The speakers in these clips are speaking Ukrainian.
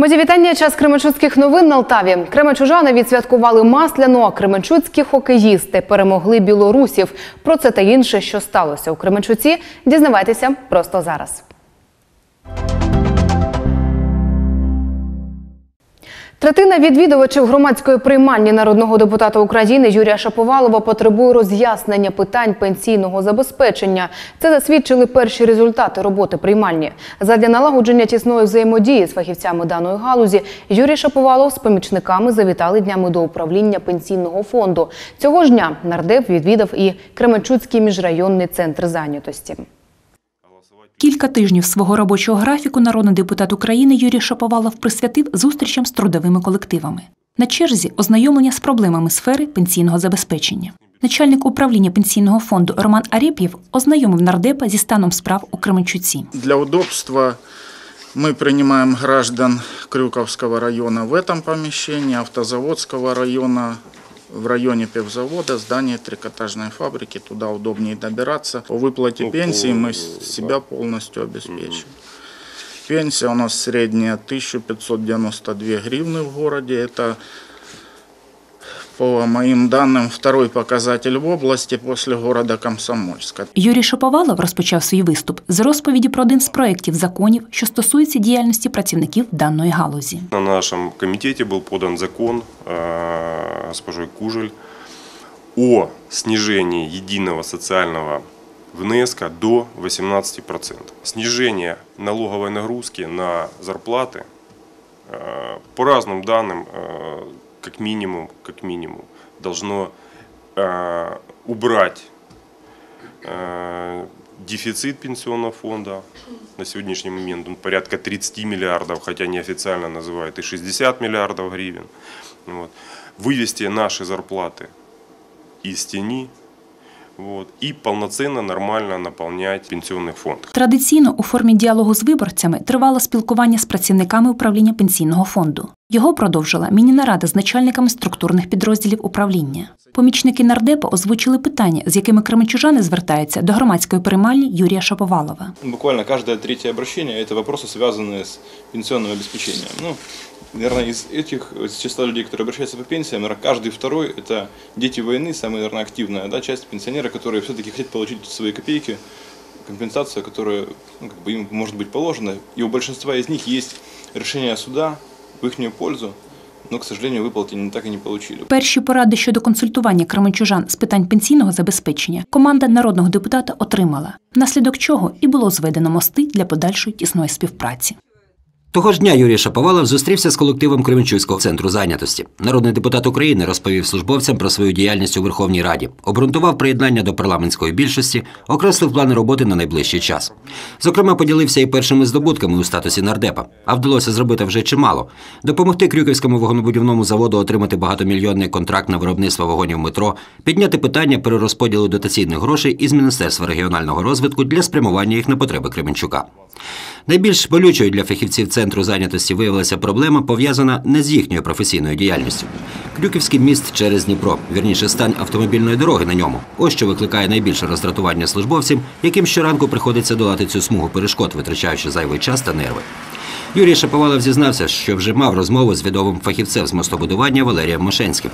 Мої вітання. Час Кременчуцьких новин на Алтаві. Кременчужани відсвяткували масляно. а Кременчуцькі хокеїсти перемогли білорусів. Про це та інше, що сталося у Кременчуці, дізнавайтеся просто зараз. Третина відвідувачів громадської приймальні народного депутата України Юрія Шаповалова потребує роз'яснення питань пенсійного забезпечення. Це засвідчили перші результати роботи приймальні. Задля налагодження тісної взаємодії з фахівцями даної галузі Юрій Шаповалов з помічниками завітали днями до управління пенсійного фонду. Цього ж дня нардеп відвідав і Кременчуцький міжрайонний центр зайнятості. Кілька тижнів свого робочого графіку народний депутат України Юрій Шаповалов присвятив зустрічам з трудовими колективами. На черзі ознайомлення з проблемами сфери пенсійного забезпечення. Начальник управління пенсійного фонду Роман Арєп'єв ознайомив нардепа зі станом справ у Кременчуці. Для удобства мы принимаем граждан Крюковского района в этом помещении, Автозаводского района в районе пивзавода, здание трикотажной фабрики, туда удобнее добираться. По выплате Ну, пенсии по- мы с- себя полностью обеспечим. Пенсия у нас средняя 1592 гривны в городе. Это, по моим данным, второй показатель в области после города Комсомольска. Юрій Шаповалов розпочав свій виступ з розповіді про один з проєктів законів, що стосується діяльності працівників даної галузі. На нашем комитете был подан закон э, госпожой Кужель о снижении единого социального внеска до 18%. Снижение налоговой нагрузки на зарплаты э, по разным данным, э, как минимум, как минимум, должно э, убрать э, дефицит пенсионного фонда. На сегодняшний момент он порядка 30 миллиардов, хотя неофициально называют и 60 миллиардов гривен. Вот. Вывести наши зарплаты из тени вот, и полноценно, нормально наполнять пенсионный фонд. Традиційно у формі діалогу з виборцями тривало спілкування з працівниками управління пенсійного фонду. Його продовжила міні-нарада з начальниками структурних підрозділів управління. Помічники нардепа озвучили питання, з якими кременчужани звертаються до громадської приймальні Юрія Шаповалова. Буквально каждое третье обращение – это вопросы, связанные с пенсионным обеспечением. Ну, наверное, из этих, из числа людей, которые обращаются по пенсиям, наверное, каждый второй – это дети войны, самая, наверное, активная да, часть пенсионеров, которые все-таки хотят получить свои копейки, компенсацию, которая ну, как бы им может быть положена. И у большинства из них есть решение суда в их пользу, но, к сожалению, выплаты они так и не получили. Перші поради щодо консультування кременчужан з питань пенсійного забезпечення команда народного депутата отримала, внаслідок чого і було зведено мости для подальшої тісної співпраці. Того ж дня Юрій Шаповалов зустрівся з колективом Кременчуцького центру зайнятості. Народний депутат України розповів службовцям про свою діяльність у Верховній Раді, обґрунтував приєднання до парламентської більшості, окреслив плани роботи на найближчий час. Зокрема, поділився і першими здобутками у статусі нардепа, а вдалося зробити вже чимало: допомогти Крюківському вагонобудівному заводу отримати багатомільйонний контракт на виробництво вагонів метро, підняти питання перерозподілу дотаційних грошей із Міністерства регіонального розвитку для спрямування їх на потреби Кременчука. Найбільш болючою для фахівців центру зайнятості виявилася проблема, пов'язана не з їхньою професійною діяльністю. Крюківський міст через Дніпро, вірніше стан автомобільної дороги на ньому. Ось що викликає найбільше роздратування службовців, яким щоранку приходиться долати цю смугу перешкод, витрачаючи зайвий час та нерви. Юрій Шаповалов зізнався, що вже мав розмову з відомим фахівцем з мостобудування Валерієм Мошенським.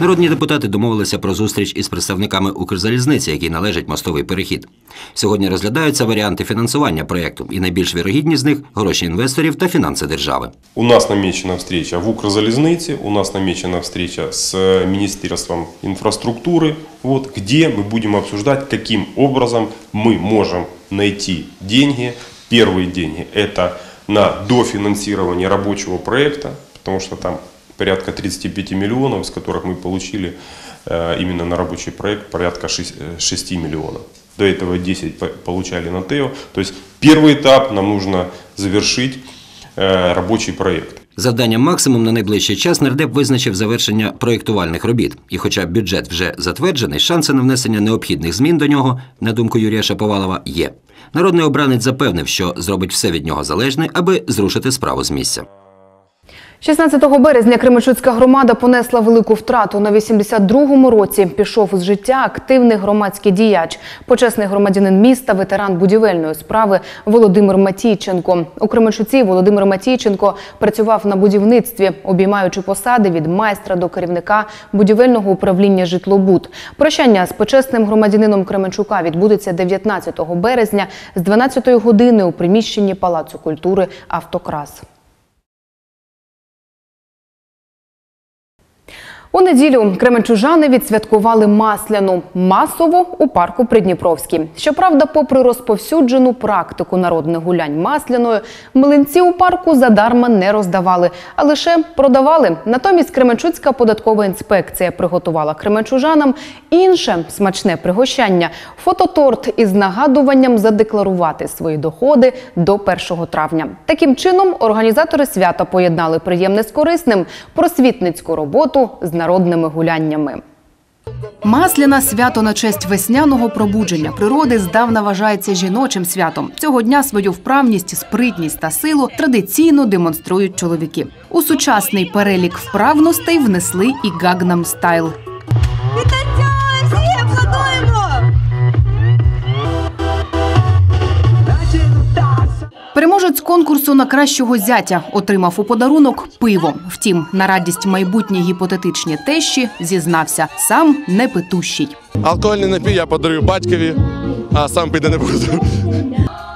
Народні депутати домовилися про зустріч із представниками Укрзалізниці, який належить мостовий перехід. Сьогодні розглядаються варіанти фінансування проєкту, і найбільш вірогідні з них гроші інвесторів та фінанси держави. У нас намечена встреча в Укрзалезнице, у нас намечена встреча с Министерством инфраструктуры, вот, где мы будем обсуждать, каким образом мы можем найти деньги. Первые деньги – это На дофинансирование рабочего проекта, потому что там порядка 35 миллионов, из которых мы получили э, именно на рабочий проект порядка 6, э, 6 миллионов. До этого 10 по- получали на ТЭО. То есть первый этап нам нужно завершить э, рабочий проект. Завданням максимум на найближчий час нардеп визначив завершення проєктувальних робіт. І хоча бюджет вже затверджений, шанси на внесення необхідних змін до нього, на думку Юрія Шаповалова, є. Народний обранець запевнив, що зробить все від нього залежне, аби зрушити справу з місця. 16 березня Кременчуцька громада понесла велику втрату. На 82-му році пішов з життя активний громадський діяч, почесний громадянин міста, ветеран будівельної справи Володимир Матійченко. У Кременчуці Володимир Матійченко працював на будівництві, обіймаючи посади від майстра до керівника будівельного управління «Житлобуд». Прощання з почесним громадянином Кременчука відбудеться 19 березня з 12-ї години у приміщенні Палацу культури «Автокрас». У неділю кременчужани відсвяткували масляну масово у парку Придніпровський. Щоправда, попри розповсюджену практику народних гулянь масляною, млинці у парку задарма не роздавали, а лише продавали. Натомість Кременчуцька податкова інспекція приготувала кременчужанам інше смачне пригощання фототорт із нагадуванням задекларувати свої доходи до 1 травня. Таким чином організатори свята поєднали приємне з корисним просвітницьку роботу з народними гуляннями. Масляна свято на честь весняного пробудження природи здавна вважається жіночим святом. Цього дня свою вправність, спритність та силу традиційно демонструють чоловіки. У сучасний перелік вправностей внесли і гагнам стайл. Конкурсу на кращого зятя отримав у подарунок пиво. Втім, на радість майбутній гіпотетичні тещі зізнався сам не питущий. Алкогольний напій я подарую батькові, а сам піде не буду.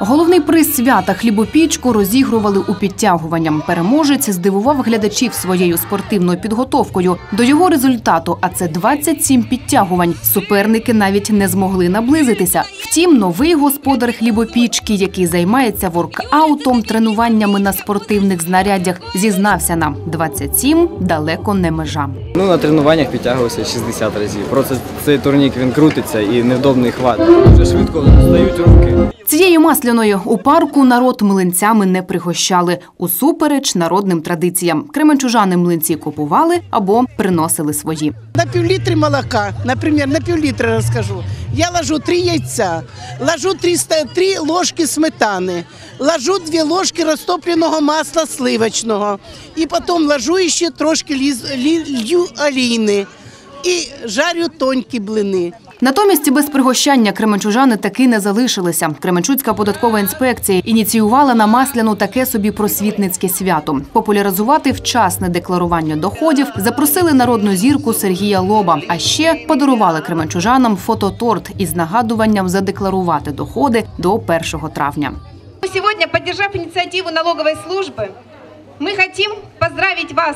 Головний приз свята хлібопічку розігрували у підтягуванням. Переможець здивував глядачів своєю спортивною підготовкою. До його результату, а це 27 підтягувань. Суперники навіть не змогли наблизитися. Втім, новий господар хлібопічки, який займається воркаутом, тренуваннями на спортивних знаряддях, зізнався нам 27 далеко не межа. Ну, на тренуваннях підтягувався 60 разів. Просто цей турнік він крутиться і невдобний хват. Дуже швидко стають руки. Цією масляною у парку народ млинцями не пригощали усупереч народним традиціям. Кременчужани млинці купували або приносили свої. На півлітри молока, наприклад, на півлітри розкажу. Я ложу три яйця, ложу 300, три ложки сметани, ложу дві ложки розтопленого масла сливочного. І потім ложу ще трошки лью олійни і жарю тонкі блини. Натомість без пригощання кременчужани таки не залишилися. Кременчуцька податкова інспекція ініціювала на масляну таке собі просвітницьке свято. Популяризувати вчасне декларування доходів запросили народну зірку Сергія Лоба. А ще подарували кременчужанам фототорт із нагадуванням задекларувати доходи до 1 травня. Сегодня, поддержав инициативу налоговой службы, мы хотим поздравить вас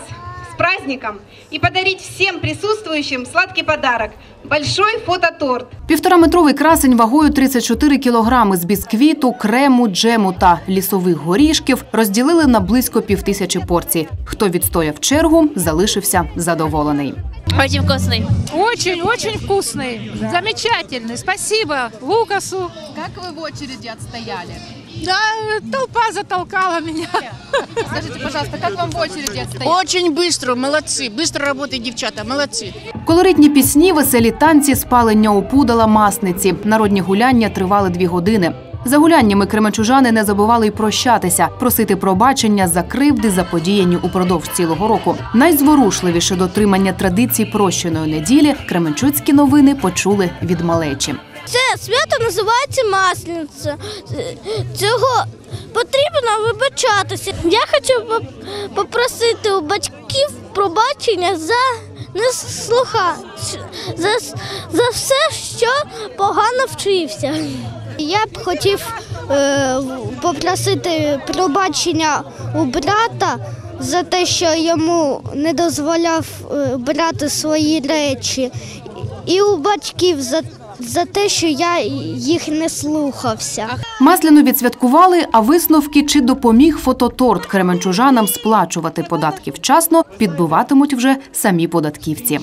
праздником и подарить всем присутствующим сладкий подарок – большой фототорт. Півтораметровий красень вагою 34 кілограми з бісквіту, крему, джему та лісових горішків розділили на близько півтисячі порцій. Хто відстояв чергу, залишився задоволений. Очень вкусный. Очень-очень вкусный. Замечательный. Спасибо Лукасу. Как вы в очереди отстояли? Да, толпа затолкала меня. Скажите, пожалуйста, как вам в очереди отстояли? Очень быстро, молодці, быстро працюють дівчата, молодці. Колоритні пісні, веселі танці, спалення опудала масниці. Народні гуляння тривали дві години. За гуляннями кременчужани не забували й прощатися, просити пробачення за кривди, заподіяні упродовж цілого року. Найзворушливіше дотримання традицій прощеної неділі кременчуцькі новини почули від малечі. Це свято називається Маслениця. Цього потрібно вибачатися. Я хочу попросити у батьків пробачення за неслуха, за, за все, що погано вчився. Я б хотів е, попросити пробачення у брата за те, що йому не дозволяв е, брати свої речі, і у батьків за, за те, що я їх не слухався. Масляну відсвяткували, а висновки чи допоміг фототорт кременчужанам сплачувати податки вчасно, підбиватимуть вже самі податківці.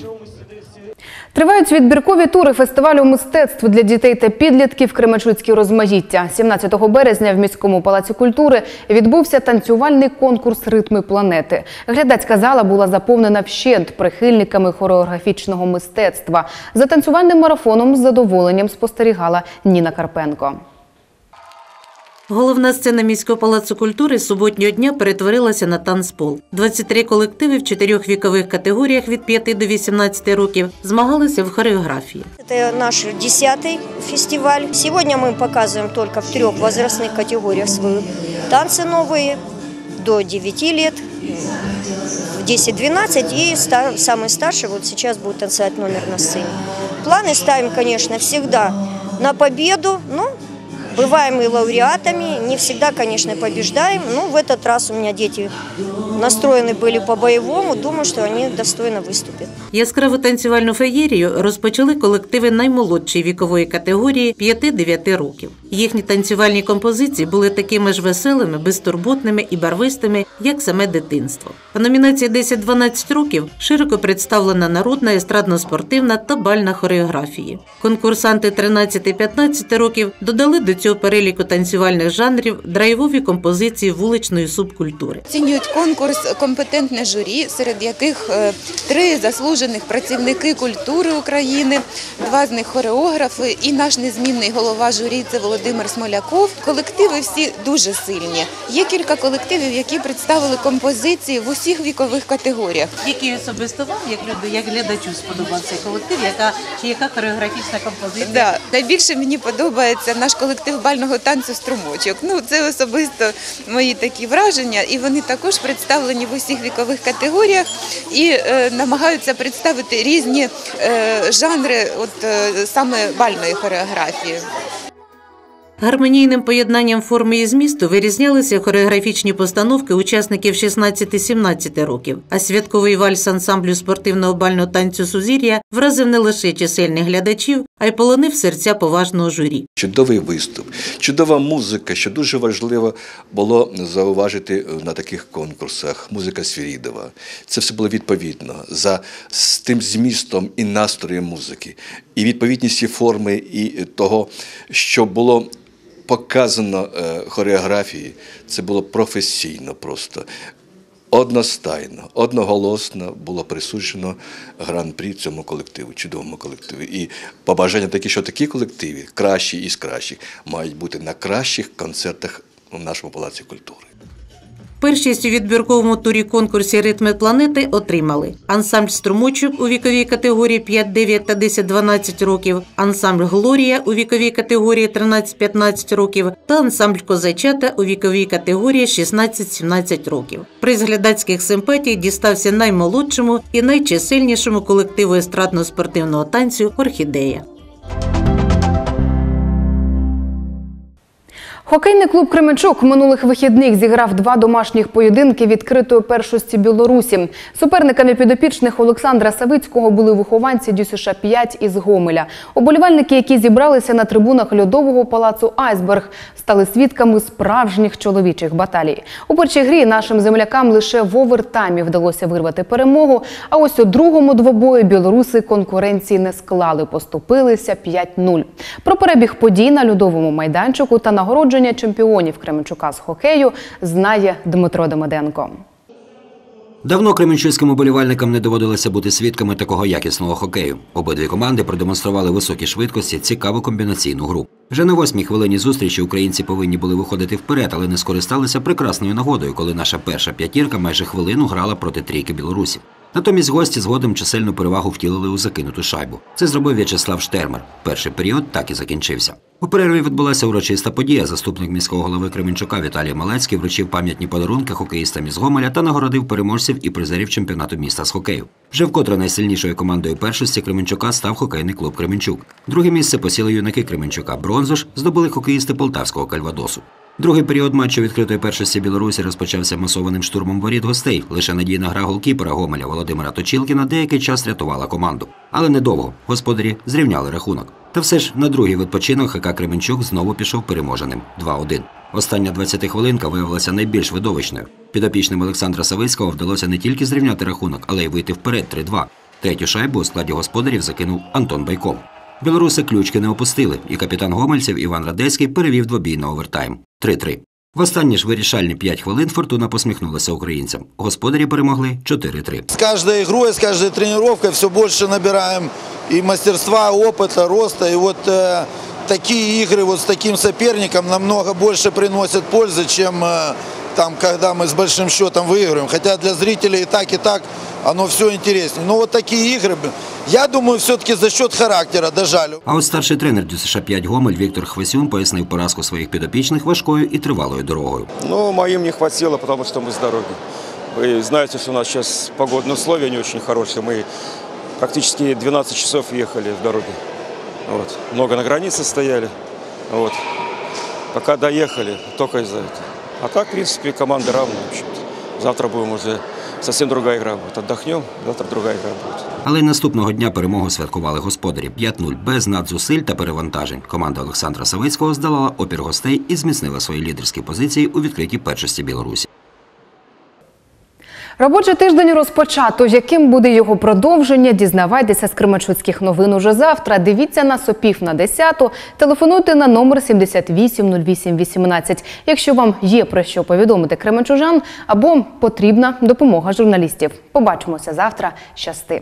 Тривають відбіркові тури фестивалю мистецтв для дітей та підлітків Кременчуцькі розмаїття. 17 березня в міському палаці культури відбувся танцювальний конкурс Ритми планети. Глядацька зала була заповнена вщент прихильниками хореографічного мистецтва. За танцювальним марафоном з задоволенням спостерігала Ніна Карпенко. Головна сцена міського палацу культури з суботнього дня перетворилася на танцпол. 23 колективи в чотирьох вікових категоріях від 5 до 18 років змагалися в хореографії. Это наш десятый фестиваль. Сегодня мы показываем только в трех возрастных категориях свои танцы новые до 9 лет, в 10-12 и стар- самый старший вот сейчас будет танцевать номер на сцене. Планы ставим, конечно, всегда на победу, но бываем и лауреатами, не всегда, конечно, побеждаем. Но в этот раз у меня дети настроены были по-боевому, думаю, что они достойно выступят. Яскраву танцювальну феєрію розпочали колективи наймолодшої вікової категорії 5-9 років. Їхні танцювальні композиції були такими ж веселими, безтурботними і барвистими, як саме дитинство. А номінація 10-12 років широко представлена народна, естрадно-спортивна та бальна хореографії. Конкурсанти 13-15 років додали до цього переліку танцювальних жанрів драйвові композиції вуличної субкультури. Оцінюють конкурс компетентне журі, серед яких е, три заслужених працівники культури України, два з них хореографи і наш незмінний голова журі це Володимир Смоляков. Колективи всі дуже сильні. Є кілька колективів, які представили композиції в усіх вікових категоріях. Який особисто вам, як люди, як глядачу, сподобався колектив, яка чи яка хореографічна композиція? Да, найбільше мені подобається наш колектив бального танцю струмочок. Ну це особисто мої такі враження, і вони також представлені в усіх вікових категоріях і е, намагаються представити різні е, жанри, от е, саме бальної хореографії. Гармонійним поєднанням форми і змісту вирізнялися хореографічні постановки учасників 16-17 років, а святковий вальс ансамблю спортивного бального танцю Сузір'я вразив не лише чисельних глядачів, а й полонив серця поважного журі. Чудовий виступ, чудова музика, що дуже важливо було зауважити на таких конкурсах. Музика Свірідова. Це все було відповідно за з тим змістом і настроєм музики, і відповідністю форми, і того, що було показано е, хореографії. Це було професійно просто. Одностайно, одноголосно було присуджено гран-прі цьому колективу, чудовому колективу. І побажання такі, що такі колективи, кращі із кращих, мають бути на кращих концертах у нашому палаці культури. Першість у відбірковому турі конкурсі Ритми планети отримали ансамбль струмочок у віковій категорії 5-9 та 10-12 років, ансамбль Глорія у віковій категорії 13-15 років та ансамбль Козачата у віковій категорії 16-17 років. Приз глядацьких симпатій дістався наймолодшому і найчисельнішому колективу естрадно-спортивного танцю Орхідея. Хокейний клуб Кременчук минулих вихідних зіграв два домашніх поєдинки відкритої першості Білорусі. Суперниками підопічних Олександра Савицького були вихованці ДЮСШ 5 із Гомеля. Оболівальники, які зібралися на трибунах льодового палацу Айсберг, стали свідками справжніх чоловічих баталій. У першій грі нашим землякам лише в овертаймі вдалося вирвати перемогу. А ось у другому двобої білоруси конкуренції не склали, поступилися 5-0. Про перебіг подій на льодовому майданчику та нагородження чемпіонів Кременчука з хокею знає Дмитро Демиденко. Давно кременчуцьким уболівальникам не доводилося бути свідками такого якісного хокею. Обидві команди продемонстрували високі швидкості, цікаву комбінаційну гру. Вже на восьмій хвилині зустрічі українці повинні були виходити вперед, але не скористалися прекрасною нагодою, коли наша перша п'ятірка майже хвилину грала проти трійки білорусів. Натомість гості згодом чисельну перевагу втілили у закинуту шайбу. Це зробив В'ячеслав Штермер. Перший період так і закінчився. У перерві відбулася урочиста подія. Заступник міського голови Кременчука Віталій Малецький вручив пам'ятні подарунки хокеїстам із Гомеля та нагородив переможців і призерів чемпіонату міста з хокею. Вже вкотре найсильнішою командою першості Кременчука став хокейний клуб Кременчук. Друге місце посіли юнаки Кременчука. Бронзу ж здобули хокеїсти полтавського кальвадосу. Другий період матчу відкритої першості Білорусі розпочався масованим штурмом воріт гостей. Лише надійна гра голкіпера Гомеля Володимира Точілкіна деякий час рятувала команду. Але недовго господарі зрівняли рахунок. Та все ж на другий відпочинок ХК Кременчук знову пішов переможеним 2-1. Остання 20 хвилинка виявилася найбільш видовищною. Підопічним Олександра Савицького вдалося не тільки зрівняти рахунок, але й вийти вперед 3-2. Третю шайбу у складі господарів закинув Антон Байков. Білоруси ключки не опустили, і капітан гомельців Іван Радецький перевів двобій на овертайм 3-3. В останні ж вирішальні 5 хвилин Фортуна посміхнулася українцям. Господарі перемогли 4-3. С каждой игрой, с каждой тренировкой все больше набираем и мастерства, опыта, роста. И вот э, такие игры вот с таким соперником намного больше приносят пользы, чем э, там, когда мы с большим счетом выигрываем. Хотя для зрителей и так, и так оно все интереснее. Но вот такие игры, блин, я думаю, все-таки за счет характера дожали. А от старший тренер ДЮСШ 5 Гомель Віктор Хвасюн пояснив поразку своїх підопічних важкою і тривалою дорогою. Ну, моим не хватило, потому что мы с дороги. Вы знаете, что у нас сейчас погодные условия не очень хорошие. Мы практически 12 часов ехали в дороге. Вот. Много на границе стояли. Вот. Пока доехали, только из-за этого. А так, в принципе. В общем-то. Завтра будем уже совсем другая игра будет. Отдохнем, завтра другая игра будет. Але й наступного дня перемогу святкували господарі 5-0 без надзусиль та перевантажень. Команда Олександра Савицького здолала опір гостей і зміцнила свої лідерські позиції у відкритій першості Білорусі. Робочий тиждень розпочато. Яким буде його продовження? Дізнавайтеся з Кримачуцьких новин уже завтра. Дивіться на сопів на 10. Телефонуйте на номер 78 08 18, якщо вам є про що повідомити Кримачужан або потрібна допомога журналістів. Побачимося завтра. Щасти.